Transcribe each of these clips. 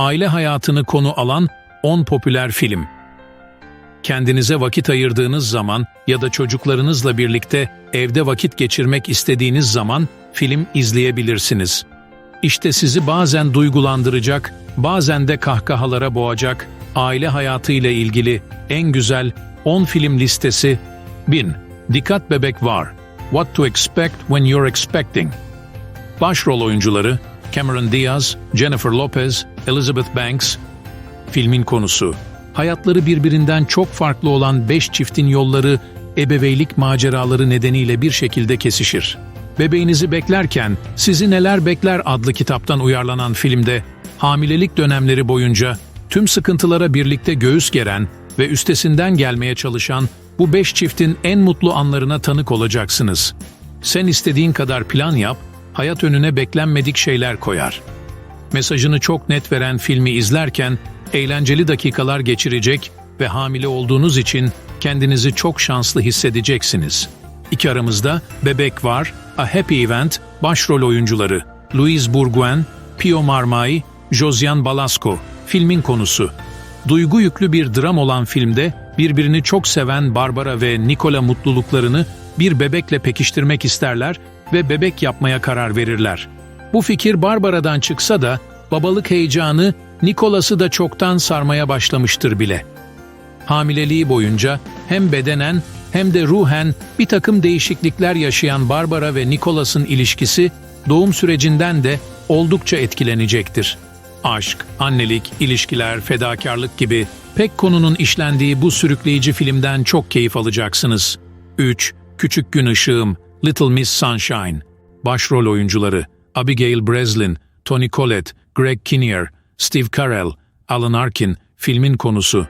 aile hayatını konu alan 10 popüler film. Kendinize vakit ayırdığınız zaman ya da çocuklarınızla birlikte evde vakit geçirmek istediğiniz zaman film izleyebilirsiniz. İşte sizi bazen duygulandıracak, bazen de kahkahalara boğacak aile hayatı ile ilgili en güzel 10 film listesi 1000. Dikkat bebek var. What to expect when you're expecting. Başrol oyuncuları Cameron Diaz, Jennifer Lopez, Elizabeth Banks. Filmin konusu hayatları birbirinden çok farklı olan beş çiftin yolları ebeveynlik maceraları nedeniyle bir şekilde kesişir. Bebeğinizi beklerken Sizi Neler Bekler adlı kitaptan uyarlanan filmde hamilelik dönemleri boyunca tüm sıkıntılara birlikte göğüs geren ve üstesinden gelmeye çalışan bu beş çiftin en mutlu anlarına tanık olacaksınız. Sen istediğin kadar plan yap, hayat önüne beklenmedik şeyler koyar. Mesajını çok net veren filmi izlerken eğlenceli dakikalar geçirecek ve hamile olduğunuz için kendinizi çok şanslı hissedeceksiniz. İki aramızda Bebek Var, A Happy Event, başrol oyuncuları Louise Bourgoin, Pio Marmai, Josiane Balasco. Filmin konusu Duygu yüklü bir dram olan filmde birbirini çok seven Barbara ve Nicola mutluluklarını bir bebekle pekiştirmek isterler ve bebek yapmaya karar verirler. Bu fikir Barbara'dan çıksa da babalık heyecanı Nicholas'ı da çoktan sarmaya başlamıştır bile. Hamileliği boyunca hem bedenen hem de ruhen bir takım değişiklikler yaşayan Barbara ve Nicholas'ın ilişkisi doğum sürecinden de oldukça etkilenecektir. Aşk, annelik, ilişkiler, fedakarlık gibi pek konunun işlendiği bu sürükleyici filmden çok keyif alacaksınız. 3. Küçük Gün Işığım, Little Miss Sunshine Başrol oyuncuları Abigail Breslin, Tony Collette, Greg Kinnear, Steve Carell, Alan Arkin, filmin konusu.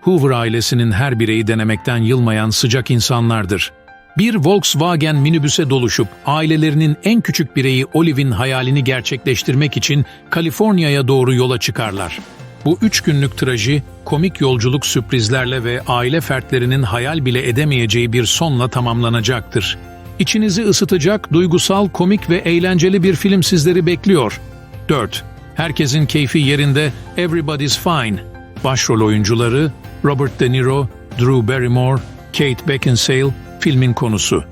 Hoover ailesinin her bireyi denemekten yılmayan sıcak insanlardır. Bir Volkswagen minibüse doluşup ailelerinin en küçük bireyi Olive'in hayalini gerçekleştirmek için Kaliforniya'ya doğru yola çıkarlar. Bu üç günlük traji, komik yolculuk sürprizlerle ve aile fertlerinin hayal bile edemeyeceği bir sonla tamamlanacaktır. İçinizi ısıtacak, duygusal, komik ve eğlenceli bir film sizleri bekliyor. 4. Herkesin keyfi yerinde Everybody's Fine. Başrol oyuncuları Robert De Niro, Drew Barrymore, Kate Beckinsale, filmin konusu.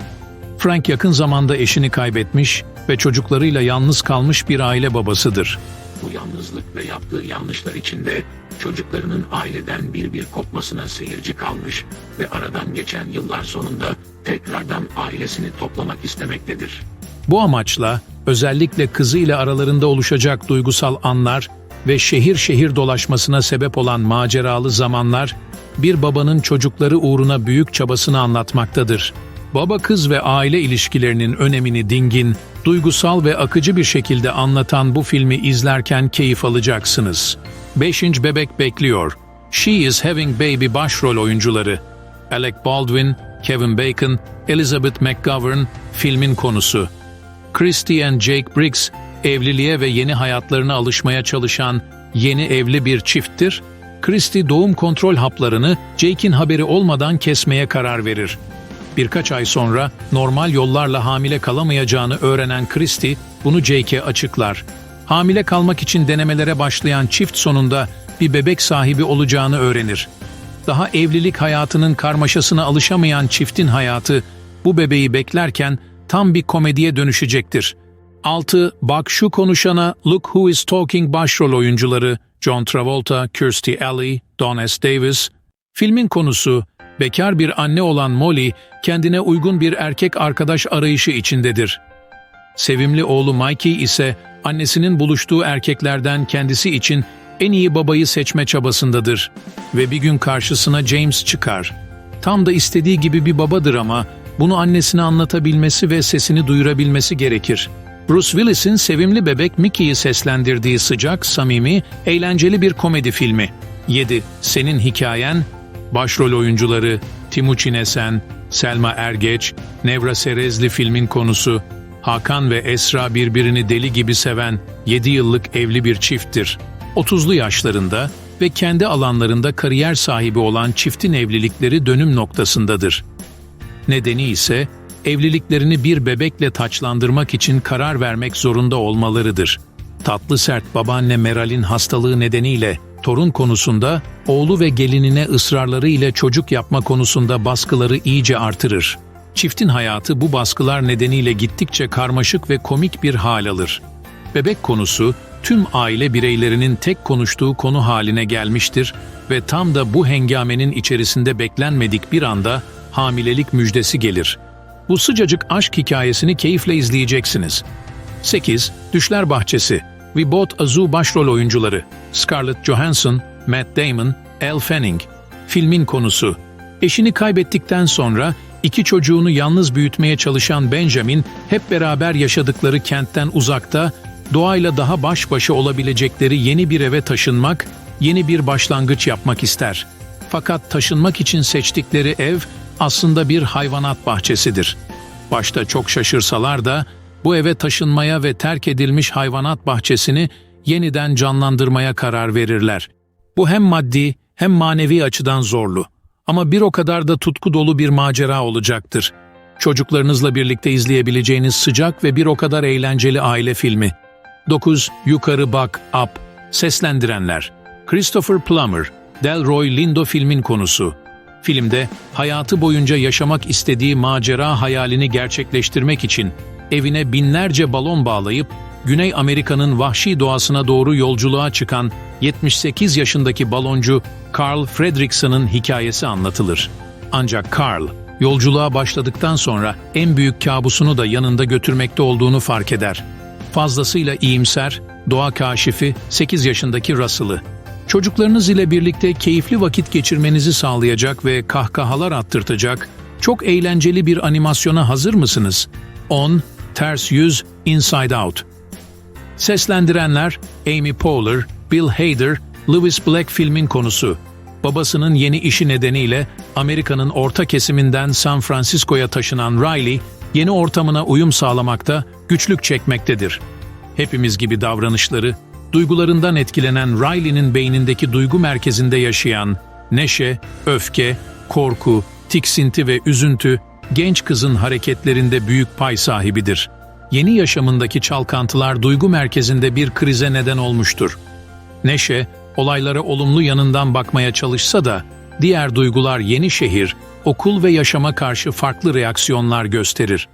Frank yakın zamanda eşini kaybetmiş ve çocuklarıyla yalnız kalmış bir aile babasıdır. Bu yalnızlık ve yaptığı yanlışlar içinde çocuklarının aileden bir bir kopmasına seyirci kalmış ve aradan geçen yıllar sonunda tekrardan ailesini toplamak istemektedir. Bu amaçla özellikle kızıyla aralarında oluşacak duygusal anlar ve şehir şehir dolaşmasına sebep olan maceralı zamanlar bir babanın çocukları uğruna büyük çabasını anlatmaktadır. Baba kız ve aile ilişkilerinin önemini dingin, duygusal ve akıcı bir şekilde anlatan bu filmi izlerken keyif alacaksınız. 5. Bebek bekliyor. She is Having Baby başrol oyuncuları. Alec Baldwin, Kevin Bacon, Elizabeth McGovern filmin konusu. Christy and Jake Briggs evliliğe ve yeni hayatlarına alışmaya çalışan yeni evli bir çifttir. Christy doğum kontrol haplarını Jake'in haberi olmadan kesmeye karar verir. Birkaç ay sonra normal yollarla hamile kalamayacağını öğrenen Christy bunu Jake'e açıklar. Hamile kalmak için denemelere başlayan çift sonunda bir bebek sahibi olacağını öğrenir. Daha evlilik hayatının karmaşasına alışamayan çiftin hayatı bu bebeği beklerken tam bir komediye dönüşecektir. 6. Bak şu konuşana Look Who Is Talking başrol oyuncuları John Travolta, Kirstie Alley, Don S. Davis. Filmin konusu bekar bir anne olan Molly kendine uygun bir erkek arkadaş arayışı içindedir. Sevimli oğlu Mikey ise annesinin buluştuğu erkeklerden kendisi için en iyi babayı seçme çabasındadır ve bir gün karşısına James çıkar. Tam da istediği gibi bir babadır ama bunu annesine anlatabilmesi ve sesini duyurabilmesi gerekir. Bruce Willis'in sevimli bebek Mickey'i seslendirdiği sıcak, samimi, eğlenceli bir komedi filmi. 7. Senin Hikayen Başrol oyuncuları Timuçin Esen, Selma Ergeç, Nevra Serezli filmin konusu Hakan ve Esra birbirini deli gibi seven 7 yıllık evli bir çifttir. 30'lu yaşlarında ve kendi alanlarında kariyer sahibi olan çiftin evlilikleri dönüm noktasındadır. Nedeni ise evliliklerini bir bebekle taçlandırmak için karar vermek zorunda olmalarıdır. Tatlı sert babaanne Meral'in hastalığı nedeniyle torun konusunda oğlu ve gelinine ısrarları ile çocuk yapma konusunda baskıları iyice artırır. Çiftin hayatı bu baskılar nedeniyle gittikçe karmaşık ve komik bir hal alır. Bebek konusu tüm aile bireylerinin tek konuştuğu konu haline gelmiştir ve tam da bu hengamenin içerisinde beklenmedik bir anda hamilelik müjdesi gelir. Bu sıcacık aşk hikayesini keyifle izleyeceksiniz. 8. Düşler Bahçesi We Bought a Zoo başrol oyuncuları Scarlett Johansson, Matt Damon, Elle Fanning. Filmin konusu Eşini kaybettikten sonra iki çocuğunu yalnız büyütmeye çalışan Benjamin hep beraber yaşadıkları kentten uzakta doğayla daha baş başa olabilecekleri yeni bir eve taşınmak, yeni bir başlangıç yapmak ister. Fakat taşınmak için seçtikleri ev aslında bir hayvanat bahçesidir. Başta çok şaşırsalar da bu eve taşınmaya ve terk edilmiş hayvanat bahçesini yeniden canlandırmaya karar verirler. Bu hem maddi hem manevi açıdan zorlu ama bir o kadar da tutku dolu bir macera olacaktır. Çocuklarınızla birlikte izleyebileceğiniz sıcak ve bir o kadar eğlenceli aile filmi. 9. Yukarı Bak Up Seslendirenler Christopher Plummer, Delroy Lindo filmin konusu. Filmde hayatı boyunca yaşamak istediği macera hayalini gerçekleştirmek için evine binlerce balon bağlayıp Güney Amerika'nın vahşi doğasına doğru yolculuğa çıkan 78 yaşındaki baloncu Carl Fredrickson'ın hikayesi anlatılır. Ancak Carl, yolculuğa başladıktan sonra en büyük kabusunu da yanında götürmekte olduğunu fark eder. Fazlasıyla iyimser, doğa kaşifi 8 yaşındaki Russell'ı. Çocuklarınız ile birlikte keyifli vakit geçirmenizi sağlayacak ve kahkahalar attırtacak çok eğlenceli bir animasyona hazır mısınız? 10. Ters Yüz Inside Out Seslendirenler Amy Poehler, Bill Hader, Lewis Black filmin konusu. Babasının yeni işi nedeniyle Amerika'nın orta kesiminden San Francisco'ya taşınan Riley, yeni ortamına uyum sağlamakta güçlük çekmektedir. Hepimiz gibi davranışları, duygularından etkilenen Riley'nin beynindeki duygu merkezinde yaşayan neşe, öfke, korku, tiksinti ve üzüntü, genç kızın hareketlerinde büyük pay sahibidir. Yeni yaşamındaki çalkantılar duygu merkezinde bir krize neden olmuştur. Neşe, olaylara olumlu yanından bakmaya çalışsa da, diğer duygular yeni şehir, okul ve yaşama karşı farklı reaksiyonlar gösterir.